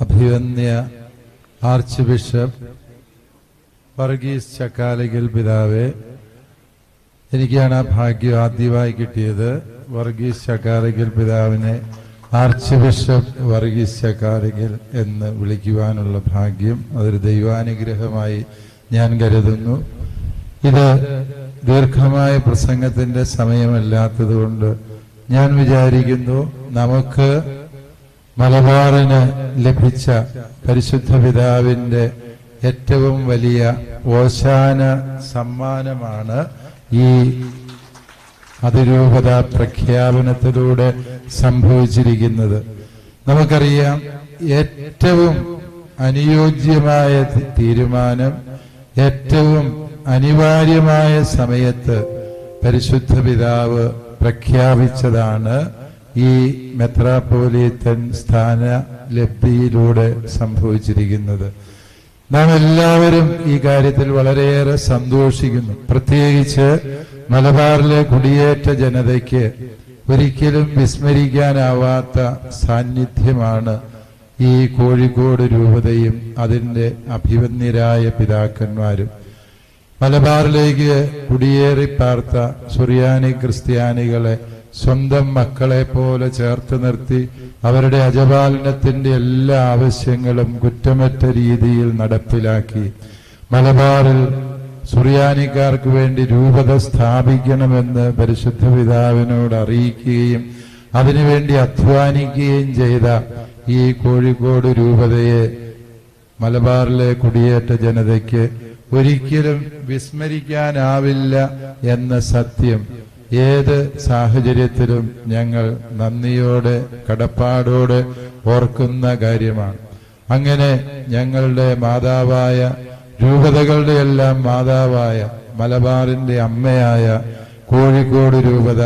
അഭിവന്യ arch bishop Varghese ചക്കാലകിൽ പിതാവെ എനിക്കാണ് ആ ഭാഗ്യം ആദ്യമായി കിട്ടിയത്. വർഗീസ് ചക്കാലകിൽ പിതാവിനെ ആർച്ച് ബിഷപ്പ് വർഗീസ് ചക്കാലകിൽ എന്ന് വിളിക്കുവാനുള്ള ഭാഗ്യം അതൊരു ദൈവാനുഗ്രഹമായി ഞാൻ കരുതുന്നു. ഇത് ദീർഘമായ പ്രസംഗത്തിന്റെ സമയമല്ലാത്തതുകൊണ്ട് ഞാൻ വിചാരിക്കുന്നു നമുക്ക് മലബാറിന് ലഭിച്ച പരിശുദ്ധ പിതാവിന്റെ ഏറ്റവും വലിയ ഓശാന സമ്മാനമാണ് ഈ അതിരൂപത പ്രഖ്യാപനത്തിലൂടെ സംഭവിച്ചിരിക്കുന്നത്. നമുക്കറിയാം ഏറ്റവും അനുയോജ്യമായ തീരുമാനം ഏറ്റവും അനിവാര്യമായ സമയത്ത് പരിശുദ്ധ പിതാവ് പ്രഖ്യാപിച്ചതാണ് ഈ മെത്രാപ്പോലീത്തൻ സ്ഥാന ലബ്ധിയിലൂടെ സംഭവിച്ചിരിക്കുന്നത്. നാം എല്ലാവരും ഈ കാര്യത്തിൽ വളരെയേറെ സന്തോഷിക്കുന്നു. പ്രത്യേകിച്ച് മലബാറിലെ കുടിയേറ്റ ജനതയ്ക്ക് ഒരിക്കലും വിസ്മരിക്കാനാവാത്ത സാന്നിധ്യമാണ് ഈ കോഴിക്കോട് രൂപതയും അതിന്റെ അഭിവന്യരായ പിതാക്കന്മാരും. മലബാറിലേക്ക് കുടിയേറി പാർത്ത സുറിയാനി ക്രിസ്ത്യാനികളെ സ്വന്തം മക്കളെ പോലെ ചേർത്ത് നിർത്തി അവരുടെ അജപാലനത്തിന്റെ എല്ലാ ആവശ്യങ്ങളും കുറ്റമറ്റ രീതിയിൽ നടപ്പിലാക്കി. മലബാറിൽ സുറിയാനിക്കാർക്ക് വേണ്ടി രൂപത സ്ഥാപിക്കണമെന്ന് പരിശുദ്ധ പിതാവിനോട് അറിയിക്കുകയും അതിനുവേണ്ടി അധ്വാനിക്കുകയും ചെയ്ത ഈ കോഴിക്കോട് രൂപതയെ മലബാറിലെ കുടിയേറ്റ ജനതയ്ക്ക് ഒരിക്കലും വിസ്മരിക്കാനാവില്ല എന്ന സത്യം ഏത് സാഹചര്യത്തിലും ഞങ്ങൾ നന്ദിയോടെ കടപ്പാടോടെ ഓർക്കുന്ന കാര്യമാണ്. അങ്ങനെ ഞങ്ങളുടെ മാതാവായ രൂപതകളുടെ എല്ലാം മാതാവായ മലബാറിന്റെ അമ്മയായ കോഴിക്കോട് രൂപത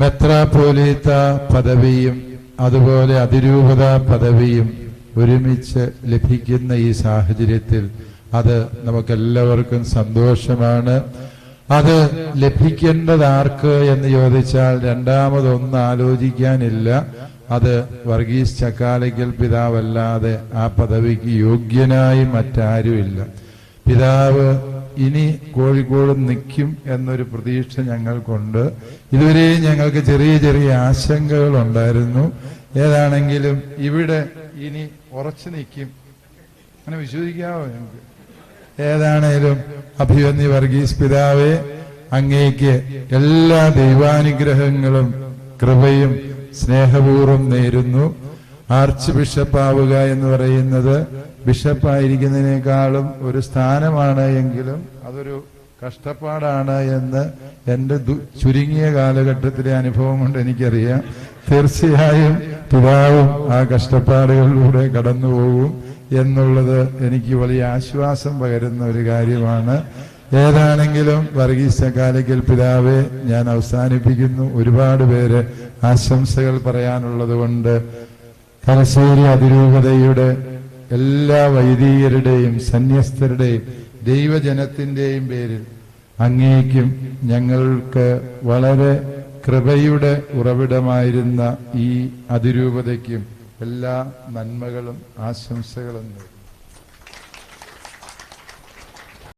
മെത്രാപോലീത്ത പദവിയും അതുപോലെ അതിരൂപത പദവിയും ഒരുമിച്ച് ലഭിക്കുന്ന ഈ സാഹചര്യത്തിൽ അത് നമുക്കെല്ലാവർക്കും സന്തോഷമാണ്. അത് ലഭിക്കേണ്ടത് ആർക്ക് എന്ന് ചോദിച്ചാൽ രണ്ടാമതൊന്നും ആലോചിക്കാനില്ല. അത് വർഗീസ് ചക്കാലയ്ക്കൽ പിതാവല്ലാതെ ആ പദവിക്ക് യോഗ്യനായി മറ്റാരുമില്ല. പിതാവ് ഇനി കോഴിക്കോട് നിൽക്കും എന്നൊരു പ്രതീക്ഷ ഞങ്ങൾക്കുണ്ട്. ഇതുവരെയും ഞങ്ങൾക്ക് ചെറിയ ചെറിയ ആശങ്കകൾ ഉണ്ടായിരുന്നു ഏതാണെങ്കിലും ഇവിടെ ഇനി ഉറച്ചു നിൽക്കും. അങ്ങനെ വിശ്വസിക്കാവോ ഞങ്ങൾക്ക്? ഏതാണേലും അഭിവന്യ വർഗീസ് പിതാവേ അങ്ങേക്ക് എല്ലാ ദൈവാനുഗ്രഹങ്ങളും കൃപയും സ്നേഹപൂർവം നേരുന്നു. ആർച്ച് ബിഷപ്പാവുക എന്ന് പറയുന്നത് ബിഷപ്പായിരിക്കുന്നതിനേക്കാളും ഒരു സ്ഥാനമാണ് എങ്കിലും അതൊരു കഷ്ടപ്പാടാണ് എന്ന് എന്റെ ദു- ചുരുങ്ങിയ കാലഘട്ടത്തിലെ അനുഭവം കൊണ്ട് എനിക്കറിയാം. തീർച്ചയായും പിതാവും ആ കഷ്ടപ്പാടുകളിലൂടെ കടന്നു പോകും എന്നുള്ളത് എനിക്ക് വലിയ ആശ്വാസം പകരുന്ന ഒരു കാര്യമാണ്. ഏതാണെങ്കിലും വർഗീസ് ചക്കാലയ്ക്കൽ പിതാവെ ഞാൻ അവസാനിപ്പിക്കുന്നു. ഒരുപാട് പേര് ആശംസകൾ പറയാനുള്ളത് കൊണ്ട് തലശ്ശേരി അതിരൂപതയുടെ എല്ലാ വൈദികരുടെയും സന്യസ്തരുടെയും ദൈവജനത്തിന്റെയും പേരിൽ അങ്ങേക്കും ഞങ്ങൾക്ക് വളരെ കൃപയുടെ ഉറവിടമായിരുന്ന ഈ അതിരൂപതയ്ക്കും എല്ലാ നന്മകളും ആശംസകളും നേരുന്നു.